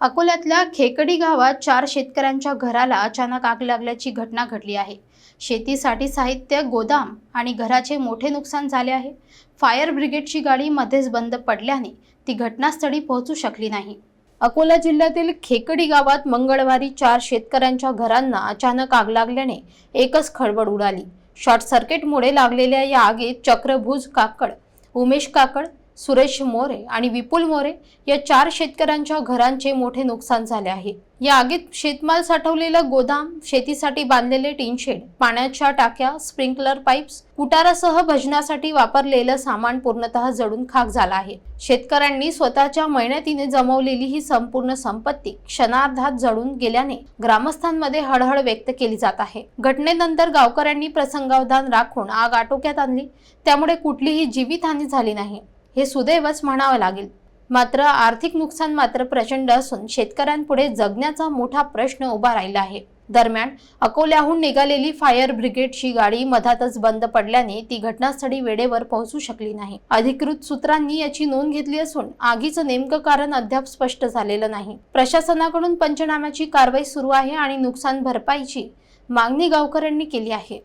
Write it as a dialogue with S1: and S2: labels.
S1: अकोल्यातल्या खेकडी गावात चार शेतकऱ्यांच्या घराला अचानक आग लागल्याची घटना घडली आहे. शेतीसाठी साहित्य गोदाम आणि घराचे मोठे नुकसान झाले आहे. फायर ब्रिगेडची गाडी मध्येच बंद पडल्याने ती घटनास्थळी पोहोचू शकली नाही. अकोला जिल्ह्यातील खेकडी गावात मंगळवारी चार शेतकऱ्यांच्या घरांना अचानक आग लागल्याने एकच खळबळ उडाली. शॉर्ट सर्किटमुळे लागलेल्या या आगीत चक्रभुज काकड उमेश काकड सुरेश मोरे आणि विपुल मोरे या चार शेतकऱ्यांच्या घरांचे मोठे नुकसान झाले आहे. या आगीत शेतमाल साठवलेलं गोदाम शेतीसाठी बांधलेले टिनशेड पाण्याच्या टाक्या स्प्रिंकलर पाईप्स कुटारासह भजनासाठी वापरलेलं सामान पूर्णतः जळून खाक झालं आहे. शेतकऱ्यांनी स्वतःच्या मेहनतीने जमवलेली ही संपूर्ण संपत्ती क्षणार्धात जळून गेल्याने ग्रामस्थांमध्ये हळहळ व्यक्त केली जात आहे. घटनेनंतर गावकऱ्यांनी प्रसंगावधान राखून आग आटोक्यात आणली त्यामुळे कुठलीही जीवितहानी झाली नाही. हे सुदैवच म्हणावं लागेल. मात्र आर्थिक नुकसान मात्र प्रचंड असून शेतकऱ्यांपुढे जगण्याचा मोठा प्रश्न उभा राहिला आहे. दरम्यान अकोल्याहून निघालेली फायर ब्रिगेडची गाडी मधातच बंद पडल्याने ती घटनास्थळी वेळेवर पोहोचू शकली नाही. अधिकृत सूत्रांनी याची नोंद घेतली असून आगीचं नेमकं कारण अद्याप स्पष्ट झालेलं नाही. प्रशासनाकडून पंचनाम्याची कारवाई सुरू आहे आणि नुकसान भरपाईची मागणी गावकऱ्यांनी केली आहे.